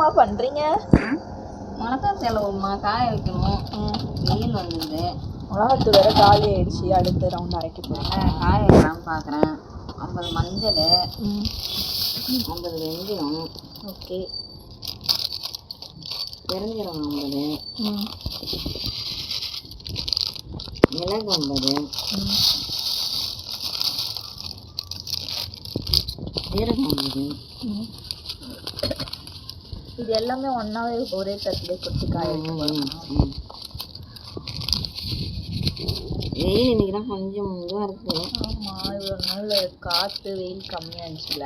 என்னம்மா பண்றீங்க? மிளகா செலவுமா காய வைக்கணும். வெயில் வந்துடுது மிளகாத்தூள் வேற காலி ஆயிடுச்சு. அடுத்த ரவுண்ட் அரைக்க அதனால காய வைக்கலாம்னு பார்க்குறேன் ஐம்பது மஞ்சள் ஐம்பது வெந்தயம் ஓகே. பெருஞ்சீரகம் ஐம்பது மிளகு ஐம்பது சீரகம் ஐம்பது இது எல்லாமே ஒன்னாவே ஒரே தட்டிலே கொட்டி காய. வெயில் இன்னைக்கு தான் கொஞ்சம் இதுவாக இருக்குது ஆமா இவ்வளோ நாள் காற்று வெயில் கம்மியா இருந்துச்சுல.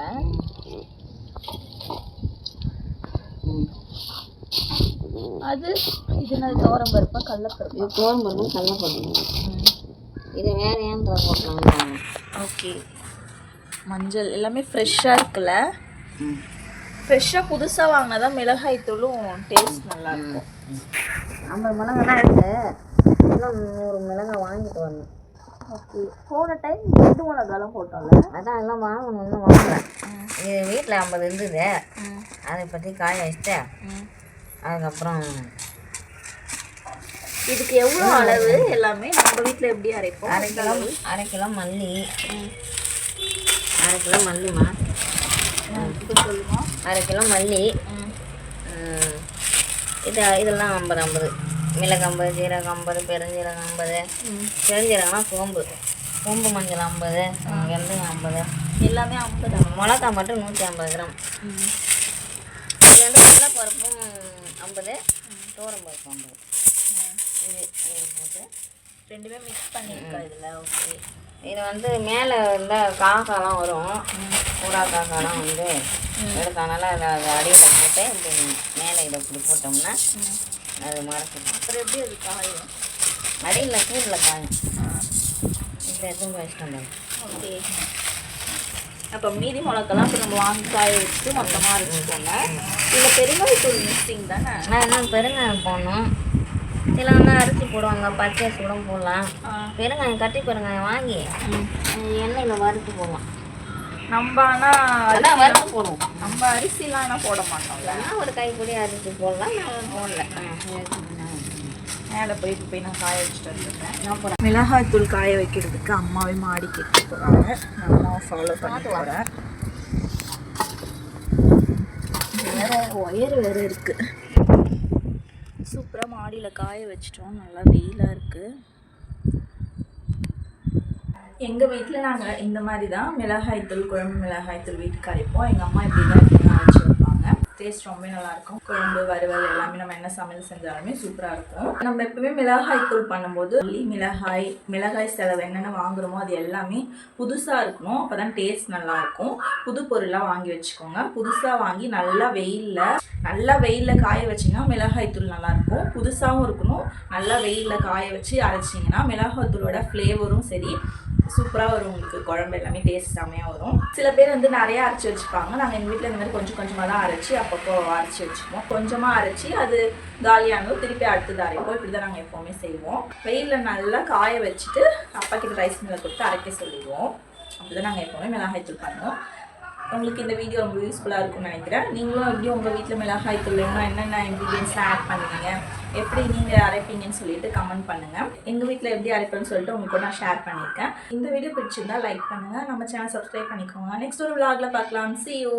அது இது நான் தோரம் பருப்பா கடலப்பருப்பா? இது தோரம் பருப்பு கடலப்பருப்பு இது வேற ஏன் தோரம் போட்டலாம்னு ஓகே. மஞ்சள் எல்லாமே ஃப்ரெஷ்ஷாக இருக்குல்ல? ம். ஃப்ரெஷ்ஷாக புதுசாக வாங்கினா தான் மிளகாய் தூளும் டேஸ்ட் நல்லா இருக்கும் ஐம்பது மிளகா தான் இருக்கு. இன்னும் நூறு மிளகா வாங்கிட்டு வரணும். ஓகே போன டைம் ரெண்டு மிளகாலாம் போட்டோம்ல. அதான் எல்லாம் வாங்கணும் இன்னும் வாங்குறேன் இது வீட்டில் ஐம்பது இருந்தது. அதை பற்றி காய வச்சுட்டு அதுக்கப்புறம் இதுக்கு எவ்வளோ அளவு? எல்லாமே நம்ம வீட்டில் எப்படி அரைப்போம்? அரை கிலோ அரை கிலோ மல்லி. அரை கிலோ மல்லிமா அரை கிலோ மல்லி. இது இதெல்லாம் ஐம்பது ஐம்பது. மிளகு ஐம்பது ஜீரகம் ஐம்பது பெருஞ்சீரகம் ஐம்பது பெருஞ்சீரகம்னா சோம்பு. சோம்பு மஞ்சள் ஐம்பது வெந்தயம் ஐம்பது. எல்லாமே ஐம்பது. மிளகா மட்டும் நூற்றி ஐம்பது கிராம். இது வந்து கடலைப்பருப்பும் ஐம்பது தோரம் பருப்பு ஐம்பது. இது இது போட்டு. ரெண்டுமே மிக்ஸ் பண்ணியிருக்கா இதில்? ஓகே இது வந்து மேலே இந்த காக்காலாம் வரும். பூரா காக்காலாம் வந்து எடுத்தனால அதை அதை அடியில் போட்டு இப்படி மேலே இதை இப்படி போட்டோம்னா அது மறைச்சிடும் அப்புறம் எப்படி அது காயும்? அடியில் சூடில் காயும். இதில் எதுவும் வச்சுட்டு வந்தோம் ஓகே. அப்போ மீதி மிளகெல்லாம் இப்போ நம்ம வாங்கி காய வச்சு மொத்தமாக அரைச்சிக்கோங்க. இதில் பெருங்காயத்தூள் மிக்சிங் தானே? நான் பெருங்காயம் போடணும். சிலவங்க அரிசி போடுவாங்க பச்சை சுடம் போடலாம். பெருங்காயம் கட்டி பெருங்காயம் வாங்கி எண்ணெயில் வறுத்து போடலாம். நம்ம ஆனால் வறுத்து போடுவோம். நம்ம அரிசிலாம் ஆனால் போட மாட்டோம்ல. நான் ஒரு கைப்பிடி அரிசி போடலாம் நான் போடல. மேலே போயிட்டு போய் நான் காய வச்சுட்டு வந்துருக்கேன் நான் போகிறேன் மிளகாய் தூள் காய வைக்கிறதுக்கு அம்மாவே மாடி கேட்டு போகிறாங்க அம்மாவை ஃபாலோ பண்ணி போகிறேன் வேற ஒயர் வேற இருக்கு. சூப்பராக மாடியில் காய வச்சிட்டோம். நல்லா வெயிலாக இருக்குது எங்கள் வீட்டில் நாங்கள் இந்த மாதிரி தான் மிளகாய் தூள் குழம்பு மிளகாய் தூள் வீட்டுக்கு அரைப்போம். எங்கள் அம்மா இப்படி தான் எப்படியும் டேஸ்ட் ரொம்ப நல்லா இருக்கும் குழம்பு வறுவல் எல்லாமே நம்ம என்ன சமையல் செஞ்சாலுமே சூப்பராக இருக்கும். நம்ம எப்பவுமே மிளகாய் தூள் பண்ணும்போது உள்ளி மிளகாய் மிளகாய் செலவு என்னென்ன வாங்குறோமோ அது எல்லாமே புதுசாக இருக்கணும். அப்போ தான் டேஸ்ட் நல்லா இருக்கும் புது பொருளாக வாங்கி வச்சுக்கோங்க. புதுசாக வாங்கி நல்லா வெயிலில் நல்லா வெயிலில் காய வச்சிங்கன்னா மிளகாய் தூள் நல்லாயிருக்கும். புதுசாகவும் இருக்கணும். நல்லா வெயிலில் காய வச்சு அரைச்சிங்கன்னா மிளகாய் தூளோட ஃப்ளேவரும் சரி சூப்பராக வரும் உங்களுக்கு. குழம்பு எல்லாமே டேஸ்ட் செம்மையாக வரும். சில பேர் வந்து நிறையா அரைச்சி வச்சுப்பாங்க. நாங்கள் எங்கள் வீட்டில் இந்த மாதிரி கொஞ்சம் கொஞ்சமாக தான் அரைச்சி அப்பப்போ அரைச்சி வச்சுப்போம் கொஞ்சமாக அரைச்சி அது காலியானதும் திருப்பி அடுத்தது அரைப்போம். இப்படி தான் நாங்கள் எப்போவுமே செய்வோம். வெயிலில் நல்லா காய வச்சுட்டு அப்பா கிட்ட ரைஸ் மில்லை கொடுத்து அரைக்க சொல்லிடுவோம். அப்படி தான் நாங்கள் எப்போவுமே மிளகாய் தூள் பண்ணுவோம். உங்களுக்கு இந்த வீடியோ ரொம்ப யூஸ்ஃபுல்லாக இருக்கும்னு நினைக்கிறேன். நீங்களும் எப்படி உங்கள் வீட்டில் மிளகாய் தூள்னா என்னென்ன இன்க்ரீடியன்ஸ்லாம் ஆட் பண்ணுவீங்க? எப்படி நீங்கள் அரைப்பீங்கன்னு சொல்லிட்டு கமெண்ட் பண்ணுங்கள் எங்கள் வீட்டில் எப்படி அரைப்பேன்னு சொல்லிட்டு உங்களுக்கு நான் ஷேர் பண்ணியிருக்கேன். இந்த வீடியோ பிடிச்சிருந்தா லைக் பண்ணுங்கள் நம்ம சேனல் சப்ஸ்கிரைப் பண்ணிக்கோங்க. நெக்ஸ்ட் ஒரு விளாகில் பார்க்கலாம். C you